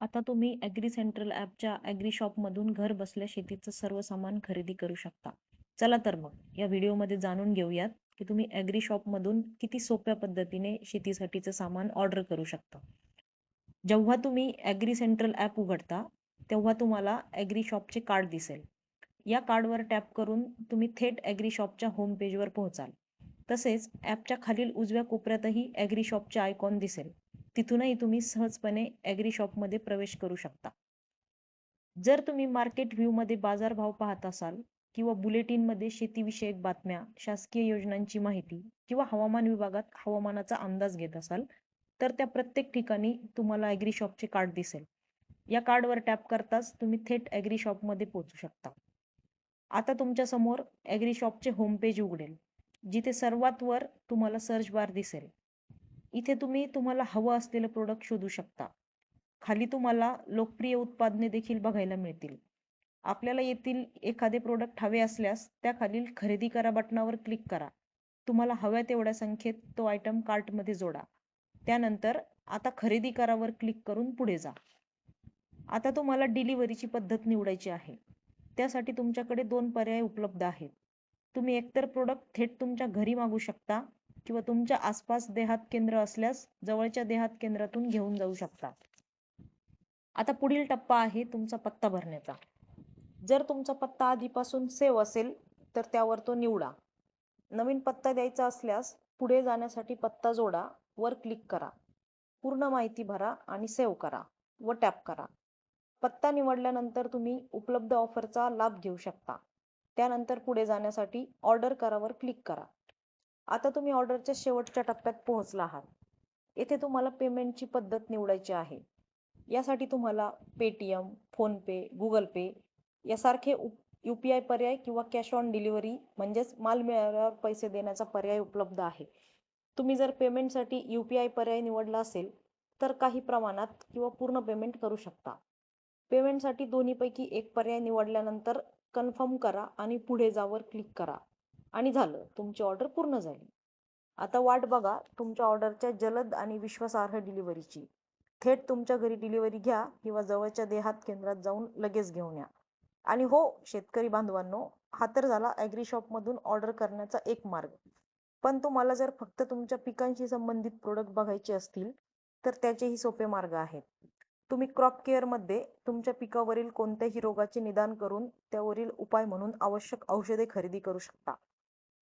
आता तुम्ही Agri Central ॲपच्या ॲग्री शॉपमधून घर बसल्या शेतीचं सर्व सामान खरेदी करू शकता. चला तर मग या व्हिडिओमध्ये जाणून घेऊयात की तुम्ही ॲग्री शॉपमधून किती सोप्या पद्धतीने शेतीसाठीचं सामान ऑर्डर करू शकता. जेव्हा तुम्ही ॲग्री सेंट्रल ॲप उघडता तेव्हा तुम्हाला ॲग्री शॉपचे कार्ड दिसेल. या कार्डवर टॅप करून तुम्ही थेट ॲग्री शॉपच्या होम पेजवर पोहोचाल. तसेच ॲपच्या खालील उजव्या कोपऱ्यातही ॲग्री शॉपचे आयकॉन दिसेल. तिथूनही तुम्ही सहजपणे ॲग्री शॉपमध्ये प्रवेश करू शकता. जर तुम्ही मार्केट व्ह्यूमध्ये बाजारभाव पाहत असाल किंवा बुलेटिनमध्ये शेतीविषयक बातम्या शासकीय योजनांची माहिती किंवा हवामान विभागात हवामानाचा अंदाज घेत असाल तर त्या प्रत्येक ठिकाणी तुम्हाला ॲग्री शॉपचे कार्ड दिसेल. या कार्डवर टॅप करताच तुम्ही थेट ॲग्री शॉपमध्ये पोहोचू शकता. आता तुमच्यासमोर ॲग्री शॉपचे होम पेज उघडेल जिथे सर्वात वर तुम्हाला सर्च बार दिसेल. इथे तुम्ही तुम्हाला हवं असलेलं प्रोडक्ट शोधू शकता. खाली तुम्हाला लोकप्रिय उत्पादने देखील बघायला मिळतील. आपल्याला येथील एखादे प्रोडक्ट हवे असल्यास त्या खालील खरेदी करा बटनावर क्लिक करा. तुम्हाला हव्या तेवढ्या संख्येत तो आयटम कार्टमध्ये जोडा. त्यानंतर आता खरेदी करावर क्लिक करून पुढे जा. आता तुम्हाला डिलिव्हरीची पद्धत निवडायची आहे. त्यासाठी तुमच्याकडे दोन पर्याय उपलब्ध आहेत. तुम्ही एकतर प्रोडक्ट थेट तुमच्या घरी मागू शकता किंवा तुमच्या आसपास देहात केंद्र असल्यास जवळच्या देहात केंद्रातून घेऊन जाऊ शकता. आता पुढील टप्पा आहे तुमचा पत्ता भरण्याचा. जर तुमचा पत्ता आधीपासून सेव्ह असेल तर त्यावर तो निवडा. नवीन पत्ता द्यायचा असल्यास पुढे जाण्यासाठी पत्ता जोडा वर क्लिक करा. पूर्ण माहिती भरा आणि सेव्ह करा व टॅप करा. पत्ता निवडल्यानंतर तुम्ही उपलब्ध ऑफरचा लाभ घेऊ शकता. त्यानंतर पुढे जाण्यासाठी ऑर्डर करावर क्लिक करा. आता तुम्ही ऑर्डरच्या शेवटच्या टप्प्यात पोहोचला आहात. येथे तुम्हाला पेमेंटची पद्धत निवडायची आहे. यासाठी तुम्हाला पेटीएम फोनपे गुगल पे यासारखे यू पी आय पर्याय किंवा कॅश ऑन डिलिव्हरी म्हणजेच माल मिळाल्यावर पैसे देण्याचा पर्याय उपलब्ध आहे. तुम्ही जर पेमेंटसाठी यू पी आय पर्याय निवडला असेल तर काही प्रमाणात किंवा पूर्ण पेमेंट करू शकता. पेमेंटसाठी दोन्हीपैकी एक पर्याय निवडल्यानंतर कन्फर्म करा आणि पुढे जावर क्लिक करा. आणि झालं. तुमची ऑर्डर पूर्ण झाली. आता वाट बघा तुमच्या ऑर्डरच्या जलद आणि विश्वासार्ह डिलिव्हरीची. थेट तुमच्या घरी डिलिव्हरी घ्या किंवा जवळच्या देहात केंद्रात जाऊन लगेच घेऊन या. आणि हो शेतकरी बांधवांनो हा तर झाला ॲग्री शॉपमधून ऑर्डर करण्याचा एक मार्ग. पण तुम्हाला जर फक्त तुमच्या पिकांशी संबंधित प्रोडक्ट बघायचे असतील तर त्याचेही सोपे मार्ग आहेत. तुम्ही क्रॉप केअरमध्ये तुमच्या पिकावरील कोणत्याही रोगाचे निदान करून त्यावरील उपाय म्हणून आवश्यक औषधे खरेदी करू शकता.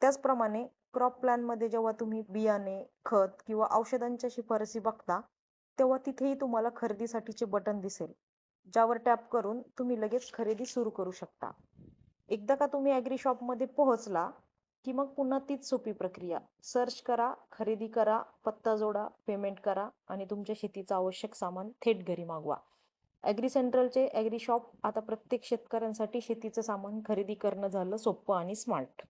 त्याचप्रमाणे क्रॉप प्लॅनमध्ये जेव्हा तुम्ही बियाणे खत किंवा औषधांच्या शिफारसी बघता तेव्हा तिथेही तुम्हाला खरेदीसाठीचे बटन दिसेल ज्यावर टॅप करून तुम्ही लगेच खरेदी सुरू करू शकता. एकदा का तुम्ही ॲग्री शॉपमध्ये पोहोचला की मग पुन्हा तीच सोपी प्रक्रिया. सर्च करा खरेदी करा पत्ता जोडा पेमेंट करा आणि तुमच्या शेतीचं आवश्यक सामान थेट घरी मागवा. ॲग्री सेंट्रलचे ॲग्री शॉप आता प्रत्येक शेतकऱ्यांसाठी शेतीचं सामान खरेदी करणं झालं सोपं आणि स्मार्ट